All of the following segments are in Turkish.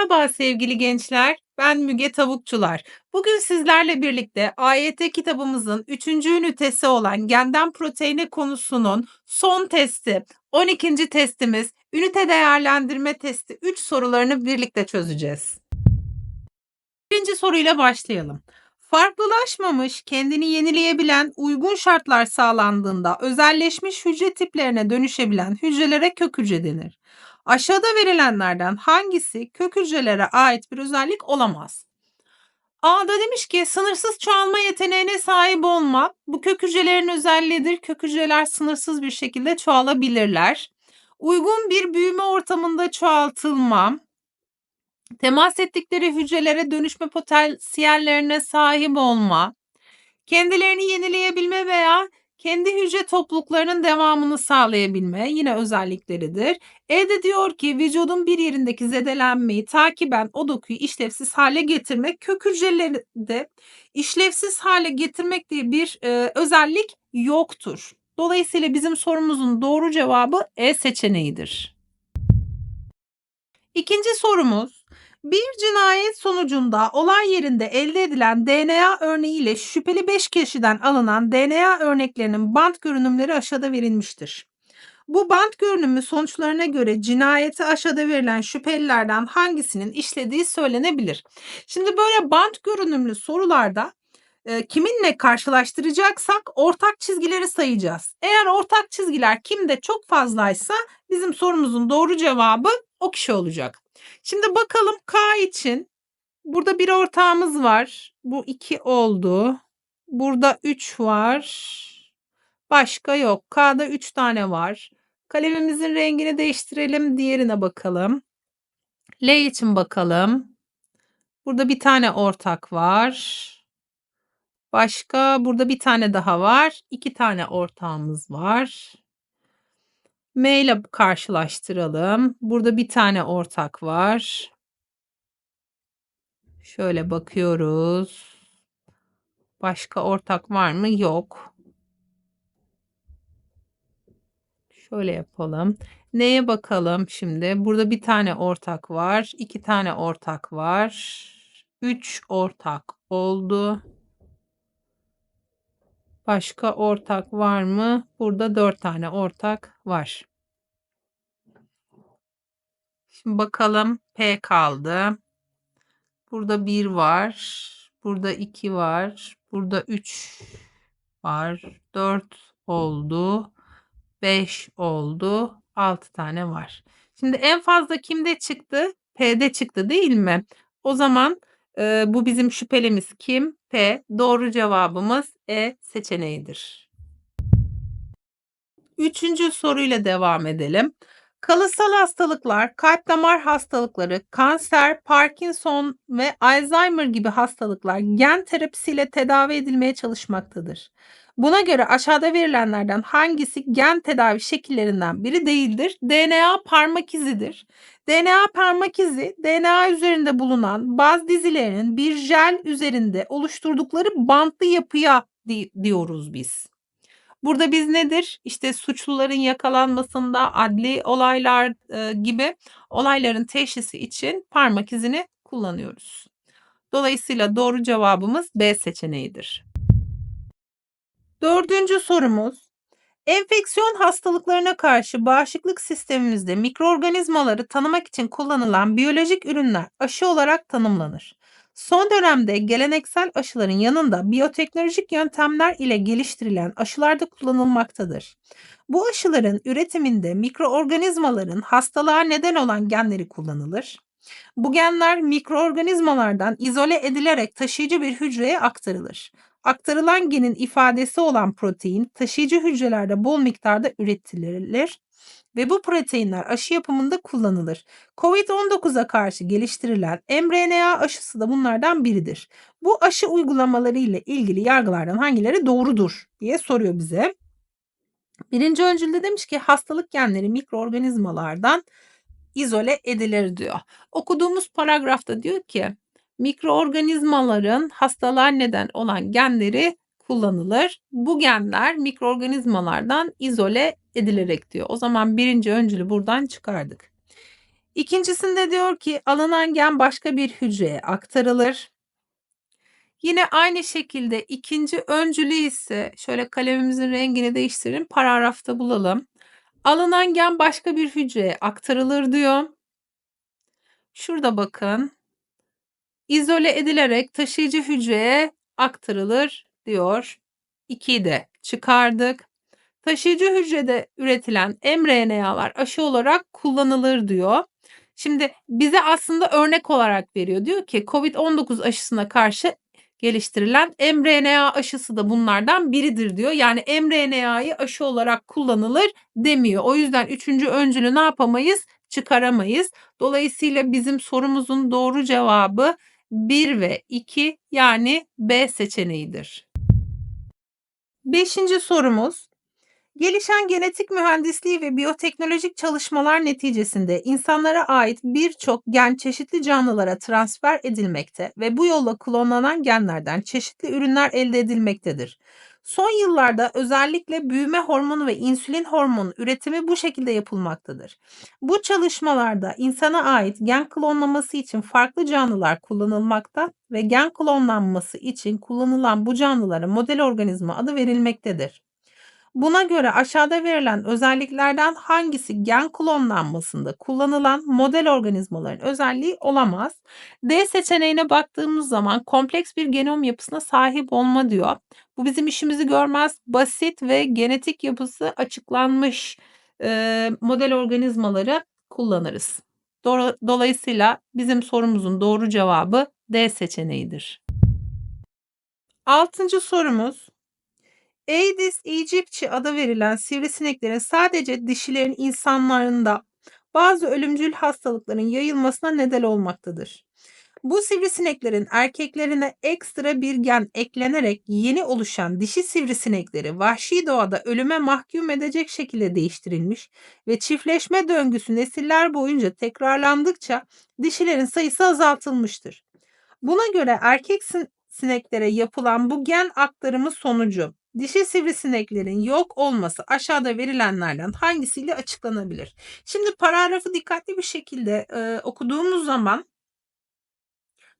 Merhaba sevgili gençler, ben Müge Tavukçular. Bugün sizlerle birlikte AYT kitabımızın 3. ünitesi olan genden proteine konusunun son testi, 12. testimiz, ünite değerlendirme testi 3 sorularını birlikte çözeceğiz. Birinci soruyla başlayalım. Farklılaşmamış, kendini yenileyebilen, uygun şartlar sağlandığında özelleşmiş hücre tiplerine dönüşebilen hücrelere kök hücre denir. Aşağıda verilenlerden hangisi kök hücrelere ait bir özellik olamaz? A'da demiş ki sınırsız çoğalma yeteneğine sahip olma bu kök hücrelerin özelliğidir. Kök hücreler sınırsız bir şekilde çoğalabilirler. Uygun bir büyüme ortamında çoğaltılma, temas ettikleri hücrelere dönüşme potansiyellerine sahip olma, kendilerini yenileyebilme veya kendi hücre topluluklarının devamını sağlayabilme yine özellikleridir. E de diyor ki vücudun bir yerindeki zedelenmeyi takiben o dokuyu işlevsiz hale getirmek kök hücreleri de işlevsiz hale getirmek diye bir e, özellik yoktur. Dolayısıyla bizim sorumuzun doğru cevabı E seçeneğidir. İkinci sorumuz bir cinayet sonucunda olay yerinde elde edilen DNA örneğiyle şüpheli 5 kişiden alınan DNA örneklerinin bant görünümleri aşağıda verilmiştir. Bu bant görünümü sonuçlarına göre cinayeti aşağıda verilen şüphelilerden hangisinin işlediği söylenebilir. Şimdi böyle bant görünümlü sorularda e, kiminle karşılaştıracaksak ortak çizgileri sayacağız. Eğer ortak çizgiler kimde çok fazlaysa bizim sorumuzun doğru cevabı o kişi olacak. Şimdi bakalım K için. Burada bir ortağımız var. Bu 2 oldu. Burada 3 var. Başka yok. K'da 3 tane var. Kalemimizin rengini değiştirelim. Diğerine bakalım. L için bakalım. Burada bir tane ortak var. Başka burada bir tane daha var. İki tane ortağımız var. M ile karşılaştıralım. Burada bir tane ortak var. Şöyle bakıyoruz. Başka ortak var mı? Yok. Şöyle yapalım. Neye bakalım şimdi? Burada bir tane ortak var. iki tane ortak var. Üç ortak oldu. Başka ortak var mı? Burada 4 tane ortak var. Şimdi bakalım P kaldı. Burada 1 var. Burada 2 var. Burada 3 var. 4 oldu. 5 oldu. 6 tane var. Şimdi en fazla kimde çıktı? P'de çıktı değil mi? O zaman e, bu bizim şüphelimiz kim? P. Doğru cevabımız E seçeneğidir. Üçüncü soruyla devam edelim. Kalıtsal hastalıklar, kalp damar hastalıkları, kanser, Parkinson ve Alzheimer gibi hastalıklar gen terapisiyle tedavi edilmeye çalışmaktadır. Buna göre aşağıda verilenlerden hangisi gen tedavi şekillerinden biri değildir? DNA parmak izidir. DNA parmak izi, DNA üzerinde bulunan baz dizilerinin bir jel üzerinde oluşturdukları bantlı yapıya di diyoruz biz. Burada biz nedir? İşte suçluların yakalanmasında, adli olaylar e, gibi olayların teşhisi için parmak izini kullanıyoruz. Dolayısıyla doğru cevabımız B seçeneğidir. Dördüncü sorumuz. Enfeksiyon hastalıklarına karşı bağışıklık sistemimizde mikroorganizmaları tanımak için kullanılan biyolojik ürünler aşı olarak tanımlanır. Son dönemde geleneksel aşıların yanında biyoteknolojik yöntemler ile geliştirilen aşılar da kullanılmaktadır. Bu aşıların üretiminde mikroorganizmaların hastalığa neden olan genleri kullanılır. Bu genler mikroorganizmalardan izole edilerek taşıyıcı bir hücreye aktarılır. Aktarılan genin ifadesi olan protein taşıyıcı hücrelerde bol miktarda üretilir ve bu proteinler aşı yapımında kullanılır. COVID-19'a karşı geliştirilen mRNA aşısı da bunlardan biridir. Bu aşı uygulamaları ile ilgili yargılardan hangileri doğrudur diye soruyor bize. Birinci öncülde demiş ki hastalık genleri mikroorganizmalardan izole edilir diyor. Okuduğumuz paragrafta diyor ki mikroorganizmaların hastalığa neden olan genleri kullanılır. Bu genler mikroorganizmalardan izole edilerek diyor. O zaman birinci öncülü buradan çıkardık. İkincisinde diyor ki alınan gen başka bir hücreye aktarılır. Yine aynı şekilde ikinci öncülü ise şöyle kalemimizin rengini değiştirelim. Paragrafta bulalım. Alınan gen başka bir hücreye aktarılır diyor. Şurada bakın. İzole edilerek taşıyıcı hücreye aktarılır diyor. 2'yi de çıkardık. Taşıyıcı hücrede üretilen mRNA'lar aşı olarak kullanılır diyor. Şimdi bize aslında örnek olarak veriyor. Diyor ki COVID-19 aşısına karşı geliştirilen mRNA aşısı da bunlardan biridir diyor. Yani mRNA'yı aşı olarak kullanılır demiyor. O yüzden üçüncü öncülü ne yapamayız? Çıkaramayız. Dolayısıyla bizim sorumuzun doğru cevabı 1 ve 2 yani B seçeneğidir. Beşinci sorumuz. Gelişen genetik mühendisliği ve biyoteknolojik çalışmalar neticesinde insanlara ait birçok gen çeşitli canlılara transfer edilmekte ve bu yolla klonlanan genlerden çeşitli ürünler elde edilmektedir. Son yıllarda özellikle büyüme hormonu ve insülin hormonu üretimi bu şekilde yapılmaktadır. Bu çalışmalarda insana ait gen klonlaması için farklı canlılar kullanılmakta ve gen klonlanması için kullanılan bu canlılara model organizma adı verilmektedir. Buna göre aşağıda verilen özelliklerden hangisi gen klonlanmasında kullanılan model organizmaların özelliği olamaz? D seçeneğine baktığımız zaman kompleks bir genom yapısına sahip olma diyor. Bu bizim işimizi görmez. Basit ve genetik yapısı açıklanmış e, model organizmaları kullanırız. Dolayısıyla bizim sorumuzun doğru cevabı D seçeneğidir. Altıncı sorumuz Aedes aegypti adı verilen sivrisineklerin sadece dişilerin insanlarında bazı ölümcül hastalıkların yayılmasına neden olmaktadır. Bu sivrisineklerin erkeklerine ekstra bir gen eklenerek yeni oluşan dişi sivrisinekleri vahşi doğada ölüme mahkum edecek şekilde değiştirilmiş ve çiftleşme döngüsü nesiller boyunca tekrarlandıkça dişilerin sayısı azaltılmıştır. Buna göre erkek sineklere yapılan bu gen aktarımı sonucu Dişi sivrisineklerin yok olması aşağıda verilenlerden hangisiyle açıklanabilir? Şimdi paragrafı dikkatli bir şekilde e, okuduğumuz zaman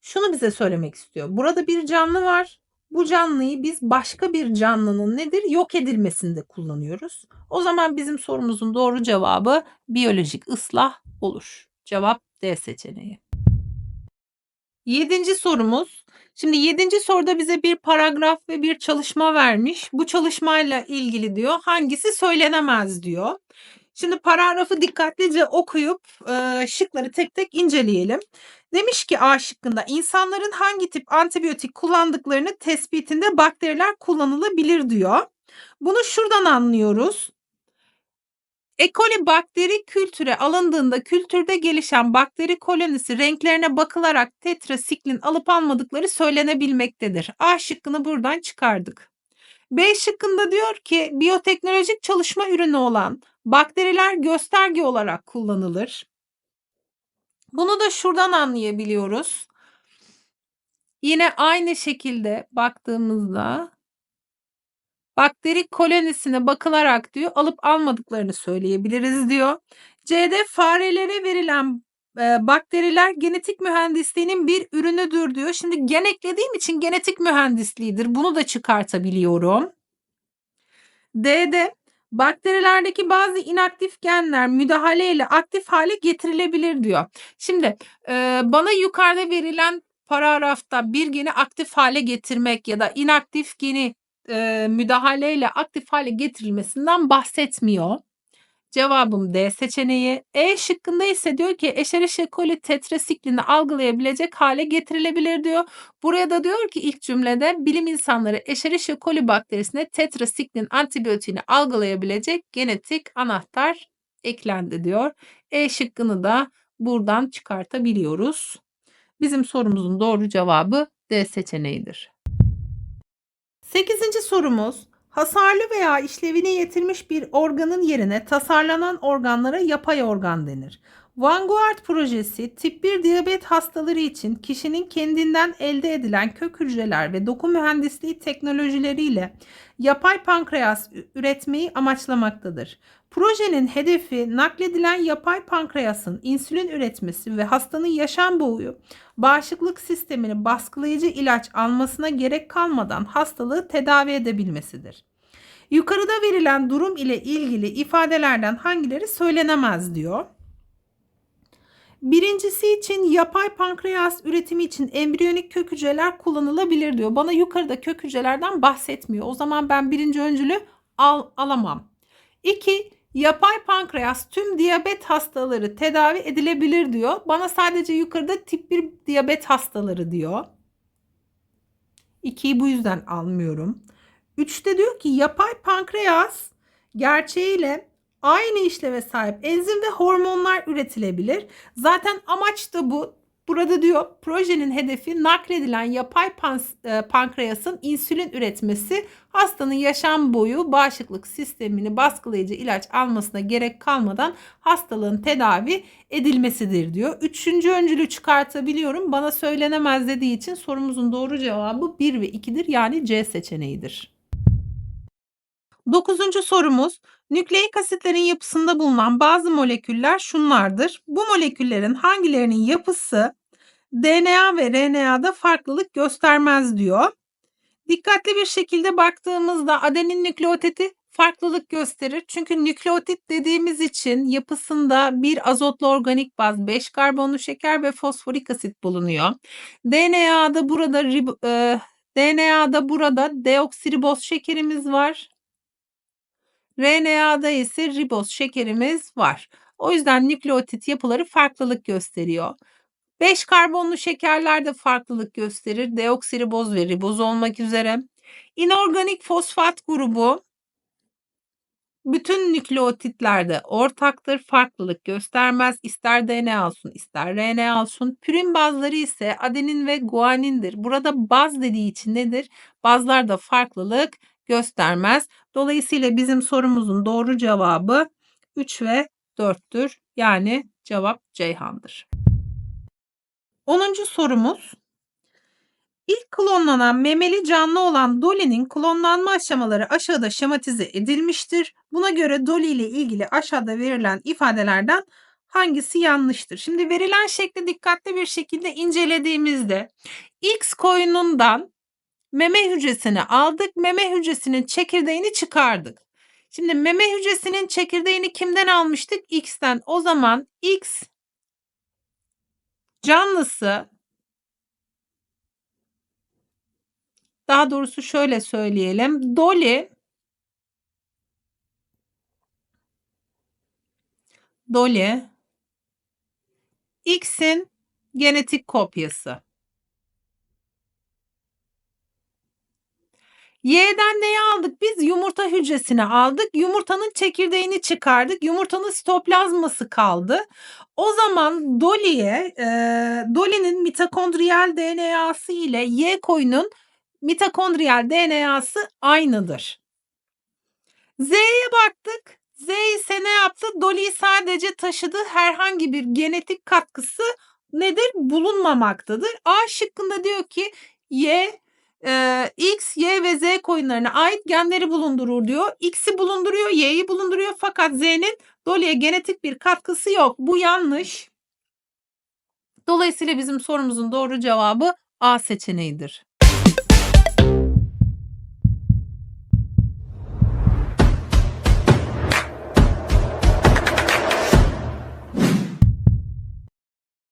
şunu bize söylemek istiyor. Burada bir canlı var. Bu canlıyı biz başka bir canlının nedir? Yok edilmesinde kullanıyoruz. O zaman bizim sorumuzun doğru cevabı biyolojik ıslah olur. Cevap D seçeneği. Yedinci sorumuz. Şimdi yedinci soruda bize bir paragraf ve bir çalışma vermiş. Bu çalışmayla ilgili diyor hangisi söylenemez diyor. Şimdi paragrafı dikkatlice okuyup e, şıkları tek tek inceleyelim. Demiş ki A şıkkında insanların hangi tip antibiyotik kullandıklarını tespitinde bakteriler kullanılabilir diyor. Bunu şuradan anlıyoruz. E. coli bakteri kültüre alındığında kültürde gelişen bakteri kolonisi renklerine bakılarak tetrasiklin alıp almadıkları söylenebilmektedir. A şıkkını buradan çıkardık. B şıkkında diyor ki biyoteknolojik çalışma ürünü olan bakteriler gösterge olarak kullanılır. Bunu da şuradan anlayabiliyoruz. Yine aynı şekilde baktığımızda bakteri kolonisine bakılarak diyor alıp almadıklarını söyleyebiliriz diyor. C'de farelere verilen e, bakteriler genetik mühendisliğinin bir ürünüdür diyor. Şimdi gen eklediğim için genetik mühendisliğidir. Bunu da çıkartabiliyorum. D'de bakterilerdeki bazı inaktif genler müdahaleyle aktif hale getirilebilir diyor. Şimdi e, bana yukarıda verilen paragrafta bir geni aktif hale getirmek ya da inaktif geni e, müdahaleyle aktif hale getirilmesinden bahsetmiyor. Cevabım D seçeneği. E şıkkında ise diyor ki Escherichia coli tetrasiklini algılayabilecek hale getirilebilir diyor. Buraya da diyor ki ilk cümlede bilim insanları Escherichia coli bakterisine tetrasiklin antibiyotiğini algılayabilecek genetik anahtar eklendi diyor. E şıkkını da buradan çıkartabiliyoruz. Bizim sorumuzun doğru cevabı D seçeneğidir. Sekizinci sorumuz hasarlı veya işlevini yitirmiş bir organın yerine tasarlanan organlara yapay organ denir. Vanguard projesi tip 1 diyabet hastaları için kişinin kendinden elde edilen kök hücreler ve doku mühendisliği teknolojileriyle yapay pankreas üretmeyi amaçlamaktadır. Projenin hedefi nakledilen yapay pankreasın insülin üretmesi ve hastanın yaşam boyu bağışıklık sistemini baskılayıcı ilaç almasına gerek kalmadan hastalığı tedavi edebilmesidir. Yukarıda verilen durum ile ilgili ifadelerden hangileri söylenemez diyor. Birincisi için yapay pankreas üretimi için embriyonik kök hücreler kullanılabilir diyor. Bana yukarıda kök hücrelerden bahsetmiyor. O zaman ben birinci öncülü al, alamam. İki, yapay pankreas tüm diyabet hastaları tedavi edilebilir diyor. Bana sadece yukarıda tip 1 diyabet hastaları diyor. 2'yi bu yüzden almıyorum. Üçte diyor ki yapay pankreas gerçeğiyle aynı işleve sahip enzim ve hormonlar üretilebilir. Zaten amaç da bu. Burada diyor projenin hedefi nakledilen yapay e, pankreasın insülin üretmesi hastanın yaşam boyu bağışıklık sistemini baskılayıcı ilaç almasına gerek kalmadan hastalığın tedavi edilmesidir diyor. Üçüncü öncülü çıkartabiliyorum. Bana söylenemez dediği için sorumuzun doğru cevabı 1 ve 2'dir yani C seçeneğidir. Dokuzuncu sorumuz nükleik asitlerin yapısında bulunan bazı moleküller şunlardır. Bu moleküllerin hangilerinin yapısı DNA ve RNA'da farklılık göstermez diyor. Dikkatli bir şekilde baktığımızda adenin nükleotidi farklılık gösterir. Çünkü nükleotit dediğimiz için yapısında bir azotlu organik baz, 5 karbonlu şeker ve fosforik asit bulunuyor. DNA'da burada e, DNA'da burada deoksiriboz şekerimiz var. RNA'da ise riboz şekerimiz var. O yüzden nükleotit yapıları farklılık gösteriyor. 5 karbonlu şekerler de farklılık gösterir. Deoksiriboz ve riboz olmak üzere. İnorganik fosfat grubu bütün nükleotitlerde ortaktır. Farklılık göstermez. İster DNA olsun ister RNA olsun. Pürin bazları ise adenin ve guanindir. Burada baz dediği için nedir? Bazlarda farklılık göstermez. Dolayısıyla bizim sorumuzun doğru cevabı 3 ve 4'tür. Yani cevap Ceyhan'dır. 10. sorumuz. İlk klonlanan memeli canlı olan Dolly'nin klonlanma aşamaları aşağıda şematize edilmiştir. Buna göre Dolly ile ilgili aşağıda verilen ifadelerden hangisi yanlıştır? Şimdi verilen şekli dikkatli bir şekilde incelediğimizde X koyunundan meme hücresini aldık. Meme hücresinin çekirdeğini çıkardık. Şimdi meme hücresinin çekirdeğini kimden almıştık? X'ten. O zaman X canlısı daha doğrusu şöyle söyleyelim. Dolly Dolly X'in genetik kopyası. Y'den neyi aldık? Biz yumurta hücresini aldık. Yumurtanın çekirdeğini çıkardık. Yumurtanın sitoplazması kaldı. O zaman Dolly'ye, e, Dolly'nin mitokondriyal DNA'sı ile Y koyunun mitokondriyal DNA'sı aynıdır. Z'ye baktık. Z ise ne yaptı? Dolly'yi sadece taşıdı. Herhangi bir genetik katkısı nedir? Bulunmamaktadır. A şıkkında diyor ki Y e, X, Y ve Z koyunlarına ait genleri bulundurur diyor. X'i bulunduruyor, Y'yi bulunduruyor fakat Z'nin Dolly'e genetik bir katkısı yok. Bu yanlış. Dolayısıyla bizim sorumuzun doğru cevabı A seçeneğidir.